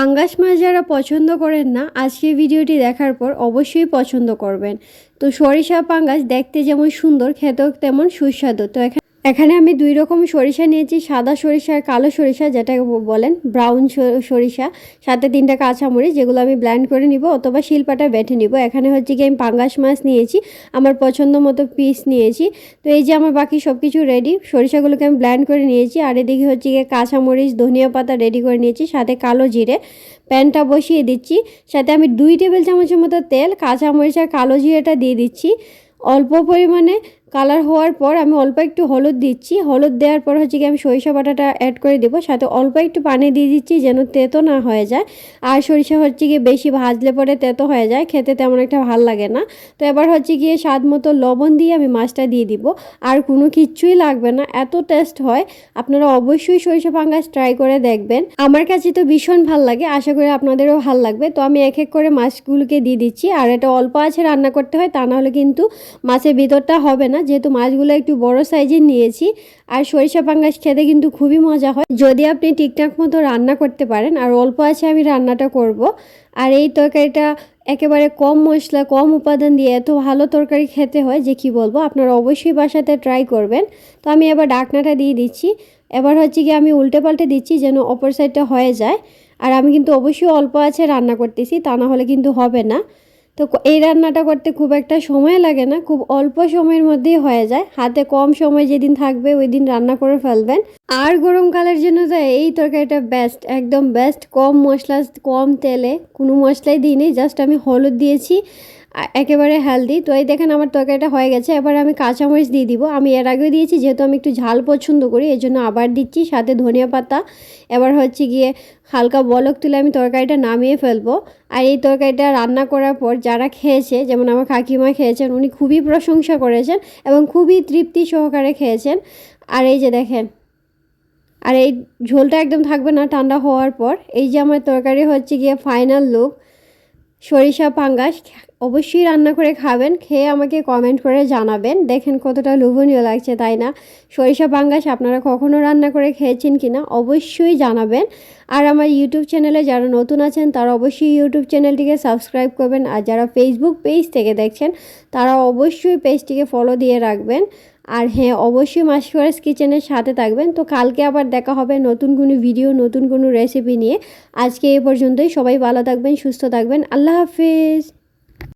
পাঙ্গাস মাছ যারা পছন্দ করেন না, আজকে ভিডিওটি দেখার পর অবশ্যই পছন্দ করবেন। তো সরিষা পাঙ্গাস দেখতে যেমন সুন্দর, খেতেও তেমন সুস্বাদু। তো এখানে এখানে আমি দুই রকম সরিষা নিয়েছি, সাদা সরিষা আর কালো সরিষা যেটাকে ব- বলেন ব্রাউন সরিষা। সাথে তিনটা কাঁচামরিচ, যেগুলো আমি ব্ল্যান্ড করে নিব অথবা শিলপাটা বেটে নিব। এখানে হচ্ছে কি আমি পাঙ্গাস মাছ নিয়েছি, আমার পছন্দ মতো পিস নিয়েছি। তো এই যে আমার বাকি সব কিছু রেডি সরিষাগুলোকে আমি ব্ল্যান্ড করে নিয়েছি। আর এদিকে হচ্ছে গিয়ে কাঁচামরিচ, ধনিয়া পাতা রেডি করে নিয়েছি, সাথে কালো জিরে। প্যানটা বসিয়ে দিচ্ছি, সাথে আমি দুই টেবিল চামচের মতো তেল, কাঁচামরিচ আর কালো জিরেটা দিয়ে দিচ্ছি। অল্প পরিমাণে কালার হওয়ার পর আমি অল্প একটু হলুদ দিচ্ছি। হলুদ দেওয়ার পর হচ্ছে কি আমি সরিষা বাটাটা অ্যাড করে দেবো। সাথে অল্প একটু পানি দিয়ে দিচ্ছি যেন তেতো না হয়ে যায়। আর সরিষা হচ্ছে গিয়ে বেশি ভাজলে পরে তেতো হয়ে যায়। খেতে তেমন একটা ভালো লাগে না। তো এবার হচ্ছে গিয়ে স্বাদ মতো লবণ দিয়ে আমি মাছটা দিয়ে দিব। আর কোনো কিচ্ছুই লাগবে না। এত টেস্ট হয়। আপনারা অবশ্যই সরিষা পাঙ্গাস ট্রাই করে দেখবেন। আমার কাছে তো ভীষণ ভালো লাগে। আশা করি আপনাদেরও ভালো লাগবে। তো আমি এক এক করে মাছগুলোকে দিয়ে দিচ্ছি। আর এটা অল্প আছে রান্না করতে হয়, তা নাহলে কিন্তু মাছের ভিতরটা হবে না। যেহেতু মাছগুলো একটু বড় সাইজের নিয়েছি, আর সরিষা পাঙ্গাস খেতে কিন্তু খুবই মজা হয়। যদি আপনি ঠিকঠাক মতো রান্না করতে পারেন, আর অল্প আছে আমি রান্নাটা করব। আর এই তরকারিটা একেবারে কম মশলা, কম উপাদান দিয়ে এত ভালো তরকারি খেতে হয় যে কি বলব, আপনারা অবশ্যই বাসাতে ট্রাই করবেন। তো আমি এবার ডাকনাটা দিয়ে দিচ্ছি। এবার হচ্ছে কি আমি উল্টে পাল্টে দিচ্ছি যেন অপর সাইডটা হয়ে যায়। আর আমি কিন্তু অবশ্যই অল্প আছে রান্না করতেছি, তা না হলে কিন্তু হবে না। তো এই রান্নাটা করতে খুব একটা সময় লাগে না, খুব অল্প সময়ের মধ্যেই হয়ে যায়। হাতে কম সময় যেদিন থাকবে ওই দিন রান্না করে ফেলবেন। আর গরমকালের জন্য তো এই তরকারিটা বেস্ট একদম বেস্ট কম মশলা, কম তেলে, কোনো মশলাই দিইনি জাস্ট আমি হলুদ দিয়েছি একেবারে হেলদি তো এই দেখেন আমার তরকারিটা হয়ে গেছে, এবার আমি কাঁচামরিচ দিয়ে দিব। আমি এর আগেও দিয়েছি, যেহেতু আমি একটু ঝাল পছন্দ করি, এই জন্য আবার দিচ্ছি, সাথে ধনিয়া পাতা। এবার হচ্ছে গিয়ে হালকা বলক তুলে আমি তরকারিটা নামিয়ে ফেলব। আর এই তরকারিটা রান্না করার পর যারা খেয়েছে, যেমন আমার কাকিমা খেয়েছেন, উনি খুবই প্রশংসা করেছেন এবং খুবই তৃপ্তি সহকারে খেয়েছেন। আর এই যে দেখেন আর এই ঝোলটা একদম থাকবে না ঠান্ডা হওয়ার পর। এই যে আমার তরকারি হচ্ছে গিয়ে ফাইনাল লুক সরিষা পাঙ্গাস। অবশ্যই রান্না করে খাবেন, খেয়ে আমাকে কমেন্ট করে জানাবেন। দেখেন কতটা লোভনীয় লাগছে, তাই না? সরিষা পাঙ্গাস আপনারা কখনো রান্না করে খেয়েছেন কি না অবশ্যই জানাবেন। আর আমার ইউটিউব চ্যানেলে যারা নতুন আছেন, তারা অবশ্যই ইউটিউব চ্যানেলটিকে সাবস্ক্রাইব করবেন। আর যারা ফেসবুক পেজ থেকে দেখছেন, তারা অবশ্যই পেজটিকে ফলো দিয়ে রাখবেন। আর হ্যাঁ অবশ্যই মাসিকরাস কিচেনের সাথে থাকবেন। তো কালকে আবার দেখা হবে নতুন কোনো ভিডিও নতুন কোনো রেসিপি নিয়ে। আজকে এ পর্যন্তই। সবাই ভালো থাকবেন, সুস্থ থাকবেন। আল্লাহ হাফিজ।